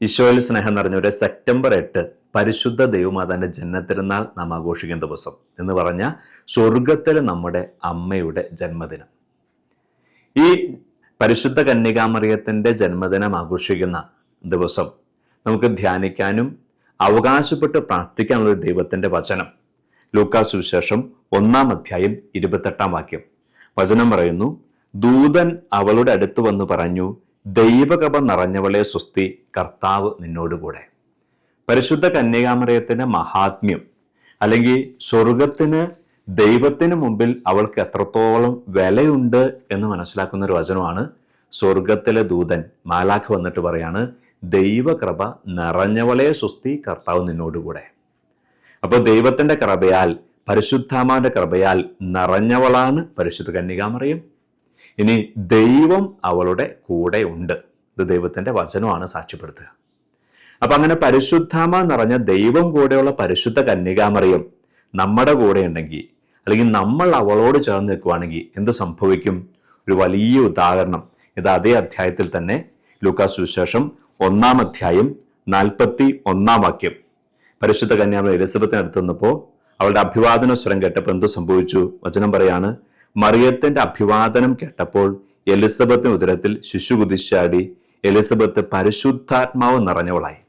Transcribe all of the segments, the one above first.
ഈശോയിൽ സ്നേഹം നിറഞ്ഞവരെ സെപ്റ്റംബർ എട്ട് പരിശുദ്ധ ദൈവമാതാന്റെ ജന്മത്തിരുന്നാൾ നാം ആഘോഷിക്കുന്ന ദിവസം എന്ന് പറഞ്ഞ സ്വർഗത്തിലെ നമ്മുടെ അമ്മയുടെ ജന്മദിനം. ഈ പരിശുദ്ധ കന്യകാമറിയത്തിന്റെ ജന്മദിനം ആഘോഷിക്കുന്ന ദിവസം നമുക്ക് ധ്യാനിക്കാനും അവകാശപ്പെട്ട് പ്രാർത്ഥിക്കാനുള്ള ഒരു ദൈവത്തിന്റെ വചനം. ലൂക്കാ സുവിശേഷം ഒന്നാം അധ്യായം ഇരുപത്തെട്ടാം വാക്യം. വചനം പറയുന്നു ദൂതൻ അവളുടെ അടുത്ത് വന്ന് പറഞ്ഞു ദൈവകൃപ നിറഞ്ഞവളെ സ്വസ്തി കർത്താവ് നിന്നോടുകൂടെ. പരിശുദ്ധ കന്യകാമറയത്തിന്റെ മഹാത്മ്യം അല്ലെങ്കിൽ സ്വർഗത്തിന് ദൈവത്തിന് മുമ്പിൽ അവൾക്ക് എത്രത്തോളം വിലയുണ്ട് എന്ന് മനസ്സിലാക്കുന്ന ഒരു വചനമാണ് സ്വർഗത്തിലെ ദൂതൻ മാലാഖ് വന്നിട്ട് പറയാണ് ദൈവകൃപ നിറഞ്ഞവളെ സ്വസ്തി കർത്താവ് നിന്നോടുകൂടെ. അപ്പോൾ ദൈവത്തിന്റെ കൃപയാൽ പരിശുദ്ധാമാന്റെ കൃപയാൽ നിറഞ്ഞവളാണ് പരിശുദ്ധ കന്യകാമറിയും. ഇനി ദൈവം അവളുടെ കൂടെ ഉണ്ട്. ഇത് ദൈവത്തിന്റെ വചനമാണ് സാക്ഷ്യപ്പെടുത്തുക. അപ്പൊ അങ്ങനെ പരിശുദ്ധാമ നിറഞ്ഞ ദൈവം കൂടെയുള്ള പരിശുദ്ധ കന്യകാമറിയും നമ്മുടെ കൂടെ ഉണ്ടെങ്കിൽ അല്ലെങ്കിൽ നമ്മൾ അവളോട് ചേർന്ന് നിൽക്കുവാണെങ്കിൽ എന്ത് സംഭവിക്കും? ഒരു വലിയ ഉദാഹരണം. ഇത് അതേ അധ്യായത്തിൽ തന്നെ ലൂക്കാസ് സുവിശേഷം ഒന്നാം അധ്യായം നാൽപ്പത്തി ഒന്നാം വാക്യം. പരിശുദ്ധ കന്യാമ എലിസബത്തിനടുത്ത് വന്നപ്പോൾ അവളുടെ അഭിവാദന സ്വരം കേട്ടപ്പോൾ എന്ത് സംഭവിച്ചു? വചനം പറയാണ് മറിയത്തിന്റെ അഭിവാദനം കേട്ടപ്പോൾ എലിസബത്തിന് ഉദരത്തിൽ ശിശു കുതിശാടി എലിസബത്ത് പരിശുദ്ധാത്മാവ് നിറഞ്ഞവളായി.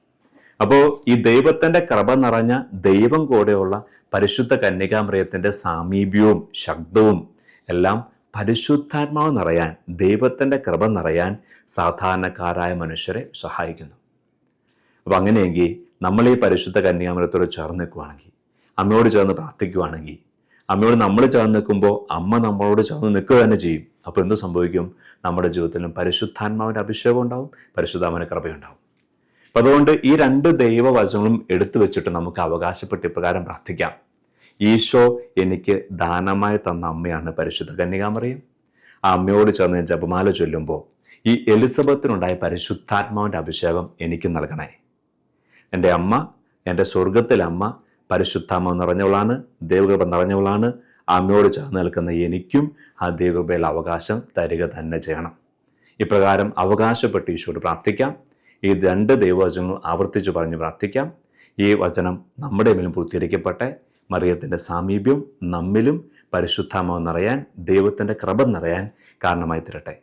അപ്പോൾ ഈ ദൈവത്തിന്റെ കൃപ നിറഞ്ഞ ദൈവം കൂടെയുള്ള പരിശുദ്ധ കന്യകാമറിയത്തിന്റെ സാമീപ്യവും ശബ്ദവും എല്ലാം പരിശുദ്ധാത്മാവ് നിറയാൻ ദൈവത്തിന്റെ കൃപ നിറയാൻ സാധാരണക്കാരായ മനുഷ്യരെ സഹായിക്കുന്നു. അപ്പം അങ്ങനെയെങ്കിൽ നമ്മൾ ഈ പരിശുദ്ധ കന്യാമരത്തോട് ചേർന്ന് നിൽക്കുവാണെങ്കിൽ അമ്മയോട് ചേർന്ന് പ്രാർത്ഥിക്കുവാണെങ്കിൽ അമ്മയോട് നമ്മൾ ചേർന്ന് നിൽക്കുമ്പോൾ അമ്മ നമ്മളോട് ചേർന്ന് നിൽക്കുക തന്നെ ചെയ്യും. അപ്പോൾ എന്ത് സംഭവിക്കും? നമ്മുടെ ജീവിതത്തിലും പരിശുദ്ധാത്മാവിന്റെ അഭിഷേകം ഉണ്ടാവും പരിശുദ്ധാത്മാവിന്റെ കൃപയുണ്ടാവും. അപ്പം അതുകൊണ്ട് ഈ രണ്ട് ദൈവവചനങ്ങളും എടുത്തു വെച്ചിട്ട് നമുക്ക് അവകാശപ്പെട്ട് ഇപ്രകാരം പ്രാർത്ഥിക്കാം. ഈശോ എനിക്ക് ദാനമായി തന്ന അമ്മയാണ് പരിശുദ്ധ കന്യകാമറിയും. ആ അമ്മയോട് ചേർന്ന് ജപമാല ചൊല്ലുമ്പോൾ ഈ എലിസബത്തിനുണ്ടായ പരിശുദ്ധാത്മാവിന്റെ അഭിഷേകം എനിക്ക് നൽകണേ. എന്റെ അമ്മ എന്റെ സ്വർഗത്തിലെ അമ്മ പരിശുദ്ധാമ നിറഞ്ഞവളാണ് ദൈവകൃപ നിറഞ്ഞവളാണ്. അമ്മയോട് ചേർന്ന് നിൽക്കുന്ന എനിക്കും ആ ദൈവകൃപയിൽ അവകാശം തരിക തന്നെ ചെയ്യണം. ഇപ്രകാരം അവകാശപ്പെട്ട് ഈശോട് പ്രാർത്ഥിക്കാം. ഈ രണ്ട് ദൈവവചനങ്ങളും ആവർത്തിച്ചു പറഞ്ഞ് പ്രാർത്ഥിക്കാം. ഈ വചനം നമ്മുടെ മേലും പൂർത്തീകരിക്കട്ടെ മറിയത്തിന്റെ സാമീപ്യം നമ്മിലും പരിശുദ്ധാമാവ് നിറയാൻ ദൈവത്തിന്റെ കൃപ നിറയാൻ കാരണമായി തരട്ടെ.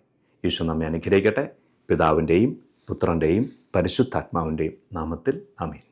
ഈശോ നമ്മെ അനുഗ്രഹിക്കട്ടെ. പിതാവിന്റെയും പുത്രന്റെയും പരിശുദ്ധാത്മാവിന്റെയും നാമത്തിൽ അമീൻ